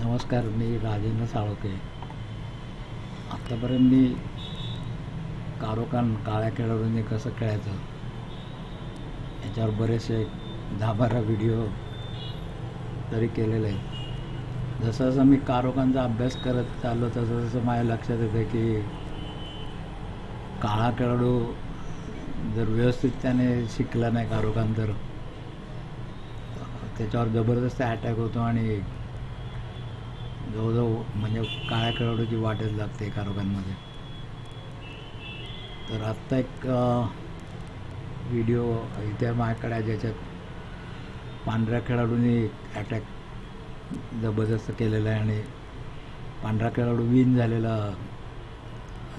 नमस्कार मी राजेंद्र साळोके आत्तापर्यंत मी कारोकान काळ्या खेळाडूंनी कसं खेळायचं याच्यावर बरेचसे दहा बारा व्हिडिओ तरी केलेले आहेत. जसं जसं मी कारोकांचा अभ्यास करत चाललो तसं तसं माझ्या लक्षात येतं की काळा खेळाडू जर व्यवस्थित त्याने शिकला नाही कारोकान तर त्याच्यावर जबरदस्त अटॅक होतो आणि जवळजवळ म्हणजे काळ्या खेळाडूची वाटच लागते एका रोगांमध्ये. तर आत्ता एक व्हिडिओ इथे माझ्याकडे आहे ज्याच्यात पांढऱ्या खेळाडूंनी अटॅक जबरदस्त केलेला आहे आणि पांढरा खेळाडू विन झालेला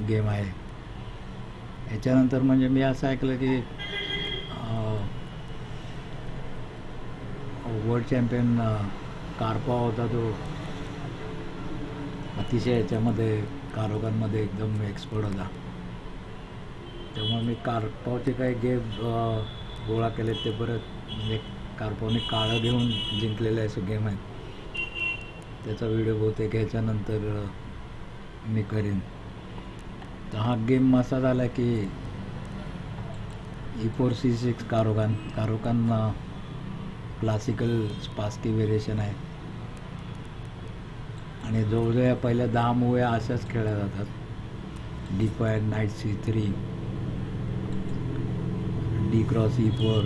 गेम आहे. याच्यानंतर म्हणजे मी असं ऐकलं की वर्ल्ड चॅम्पियन कार्पा होता तो अतिशय याच्यामध्ये कारोगांमध्ये एकदम एक्सपर्ट होता. त्यामुळे मी कार्पावचे काही गेम गोळा केले ते परत म्हणजे कार्पावने काळं घेऊन जिंकलेले असे गेम आहेत. त्याचा व्हिडिओ बहुतेक ह्याच्यानंतर मी करीन. तर हा गेम असा झाला की e four c six Caro Kann Caro Kann classical Spassky variation आहे. आणि जवळजवळ या पहिल्या दहा मुव्या अशाच खेळल्या जातात. D five knight C three D cross E four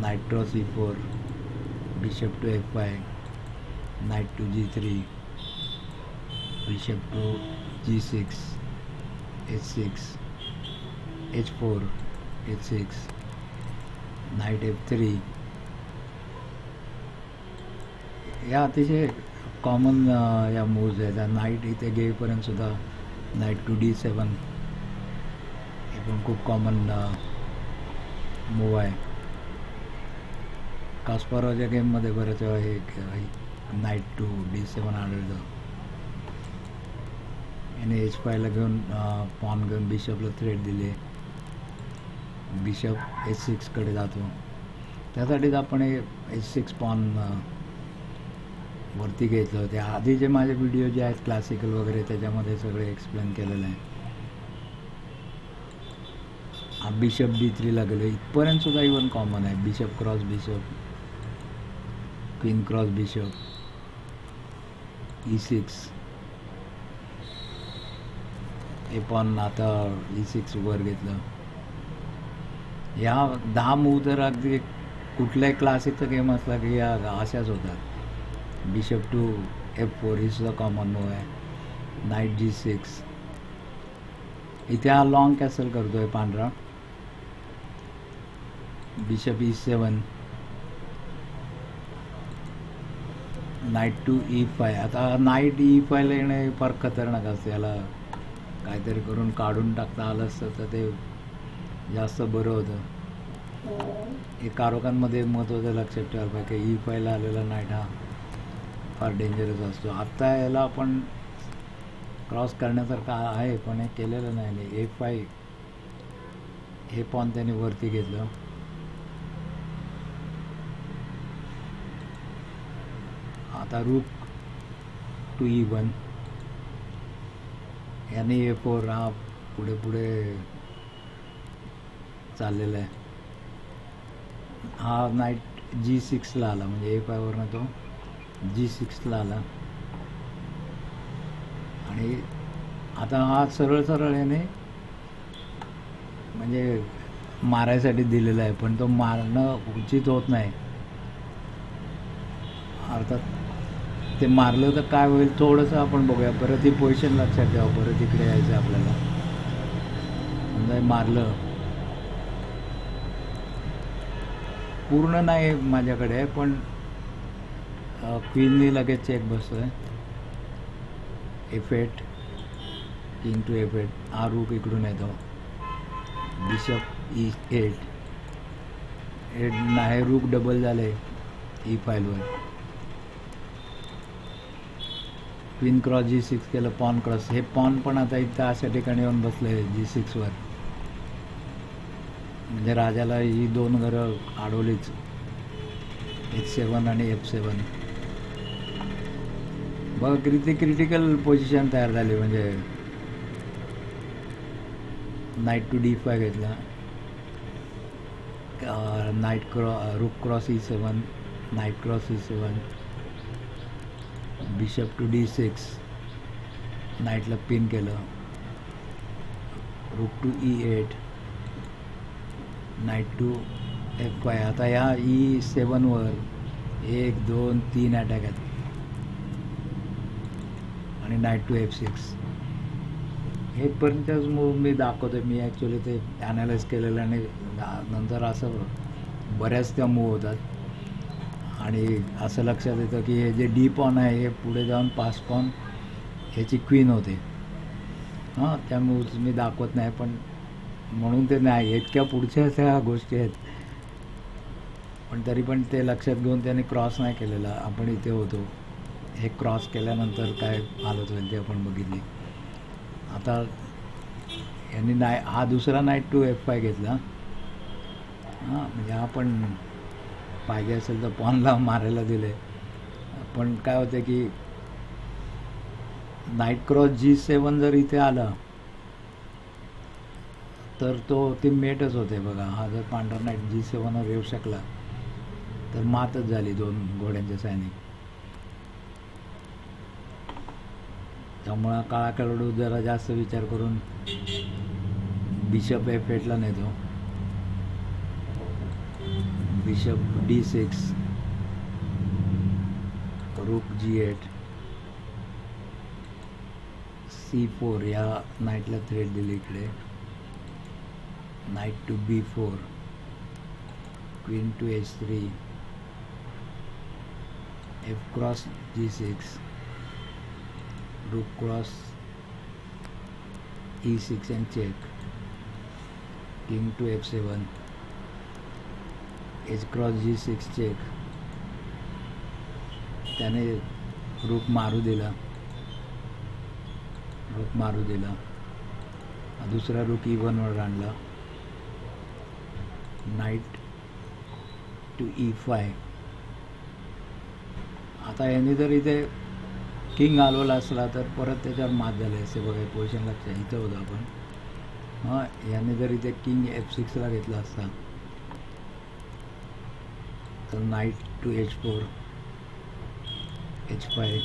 knight cross E four bishop to F five knight to G three bishop to G six H six H four H six knight F three या अतिशय common uh, या moves आहेत. Knight इथे गेईपर्यंत सुद्धा night to D सेवन हे पण खूप कॉमन मूव uh, आहे. कास्पारोच्या गेममध्ये बऱ्याच वेळा हे नाईट टू डी सेवन आढळलं. याने एच फायला घेऊन uh, पॉन घेऊन बिशपला थ्रेड दिले. बिशप एच सिक्सकडे जातो. त्यासाठीच आपण हे एच सिक्स पॉन वरती घ्यायचं होते. आधी जे माझे व्हिडिओ जे आहेत क्लासिकल वगैरे त्याच्यामध्ये सगळे एक्सप्लेन केलेलं आहे. हा बिशप डी थ्रीला गेलो इथपर्यंत सुद्धा इवन कॉमन आहे. Bishop cross bishop queen cross bishop e six हे पण आता e ई सिक्स वर घेतलं. ह्या दहा मूव तर अगदी कुठल्याही क्लासिकचा गेम असला की या अशाच होतात. बिशप टू एफ फोर ही सुद्धा कॉमन मूव आहे नाईट जी सिक्स इथे हा लॉंग कॅसल करतोय पांढरा. Bishop e seven knight to e five आता नाईट ई फायला येणे फार खतरनाक असते. याला काहीतरी करून काढून टाकता आलं असतं तर ते जास्त बरं होतं. हे. कारोकांमध्ये महत्त्वाचं लक्षात ठेवायला पाहिजे की ई फायला आलेला नाईट हा. फार डेंजरस असतो. आत्ता याला आपण क्रॉस करण्यासारखा आहे पण हे केलेलं नाही नाही ए फाय हे पॉन त्याने वरती घेतलं. आता रूक टू ई वन याने ए फोर हा पुढे पुढे चाललेला आहे. हा नाईट जी सिक्सला आला म्हणजे ए फायवरनं तो. जी सिक्सला आला. आणि आता हा सरळ सरळ याने म्हणजे मारायसाठी दिलेला आहे पण तो मारणं उचित होत नाही. अर्थात ते मारलं तर काय होईल थोडंसं आपण बघूया. परत ही पोझिशन लक्षात ठेवा परत इकडे यायचं आपल्याला. समजा मारलं. पूर्ण नाही माझ्याकडे पण क्वीननी लगेच चेक बसतोय. आहे f eight king to f eight eight हा रूक इकडून येतो. बिशप ई एट एट नाही रूक डबल झाले ई फाईलवर क्वीन क्रॉस जी सिक्स केलं पॉन क्रॉस हे पॉन पण आता इथं अशा ठिकाणी येऊन बसले जी सिक्सवर म्हणजे राजाला ही दोन घरं अडवलीच. एच सेवन आणि एफ सेवन मग किती क्रिटिकल पोझिशन तयार झाली म्हणजे नाईट टू डी फाय घेतला. Knight cross rook cross e seven knight cross e seven bishop to d six नाईटला पिन केलं. Rook to e eight knight to f five आता या ई सेवनवर एक दोन तीन अटॅक आहेत. आणि नाईट टू एफ सिक्स हेपर्यंतच मूव मी दाखवतो मी ॲक्च्युली ते ॲनालाइज केलेलं आणि नंतर असं बऱ्याच त्या मूव होतात. आणि असं लक्षात येतं की हे जे डी पॉन आहे हे पुढे जाऊन पास पॉन ह्याची क्वीन होते. हां त्या मूव्ज मी दाखवत नाही पण म्हणून ते नाही इतक्या पुढच्या त्या गोष्टी आहेत. पण तरी पण ते लक्षात घेऊन त्याने क्रॉस नाही केलेला. आपण इथे होतो. हे क्रॉस केल्यानंतर काय हालत होईल ते आपण बघितली. आता यांनी नाय हा दुसरा नाईट टू एफ फाय घेतला. हां म्हणजे हा पण पाहिजे असेल तर पॉनला मारायला दिले पण काय होते की नाईट क्रॉस जी सेवन जर इथे आला तर तो ती मेटच होते बघा. हा जर पांढरा नाईट जी सेवनवर येऊ शकला तर मातच झाली दोन घोड्यांच्या सैनिक. त्यामुळं काळा खेळाडू जरा जास्त विचार करून बिशप एफ एटला नेतो बिशप डी सिक्स. रुक जी एट. सी फोर या नाईटला थ्रेड दिली इकडे. Knight to b four. Queen to h three f cross g six rook cross e6 and check. King to f7 h cross g6 check. त्याने रूप मारू दिला. रूप मारू दिला. दुसरा रूप ई वनवर आणला. नाईट टू ई फाय आता यांनी जर इथे किंग आलोला असला तर परत त्याच्यावर मात झाली असते. बघा पोझिशन लक्षात इथं होतं आपण. हां याने जर इथे किंग एफ सिक्सला घेतला असता तर knight to h four h five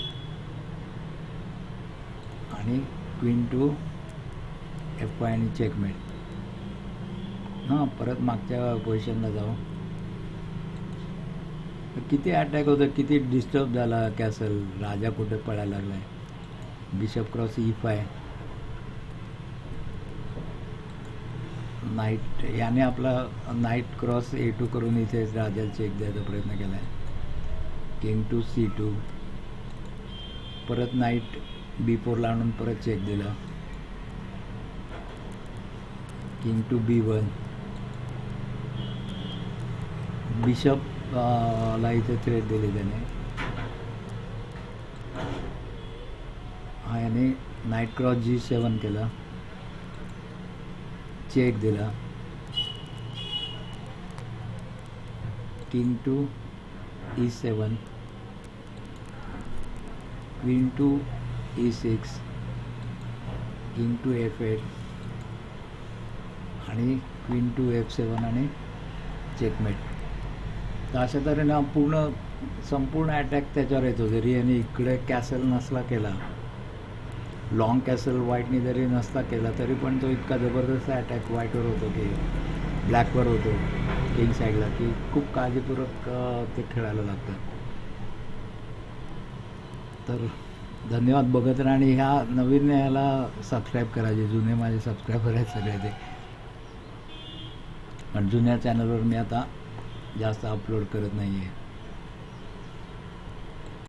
आणि क्वीन टू एफ फाय आणि चेकमेट हां परत मागच्या पोझिशनला जाऊ. किती अटॅक होतं किती डिस्टर्ब झाला कॅसल राजा कुठे पळायला आहे bishop cross e five knight याने आपला नाईट क्रॉस ए टू करून इथे राजाला चेक द्यायचा प्रयत्न केला आहे किंग टू सी टू परत नाईट बी फोरला आणून परत चेक दिला. King to b one bishop ला इथे थ्रेड दिली त्याने हा याने नाईट क्रॉस जी सेवन केला चेक दिला king to e seven queen to e six king to f eight आणि क्वीन टू एफ सेवन आणि चेकमेट तर अशा तऱ्हेने पूर्ण संपूर्ण अटॅक त्याच्यावर येतो जरी यांनी इकडे कॅसल नसला केला. लॉंग कॅसल व्हाईटनी जरी नसला केला तरी पण तो इतका जबरदस्त अटॅक व्हाईटवर होतो की ब्लॅकवर होतो किंग साईडला की खूप काळजीपूर्वक ते खेळायला लागतं तर धन्यवाद बघत राहा आणि ह्या नवीन ह्याला सबस्क्राईब करायचे जुने माझे सबस्क्रायबर आहेत सगळे ते. पण जुन्या चॅनलवर मी आता जास्त अपलोड करत नाही आहे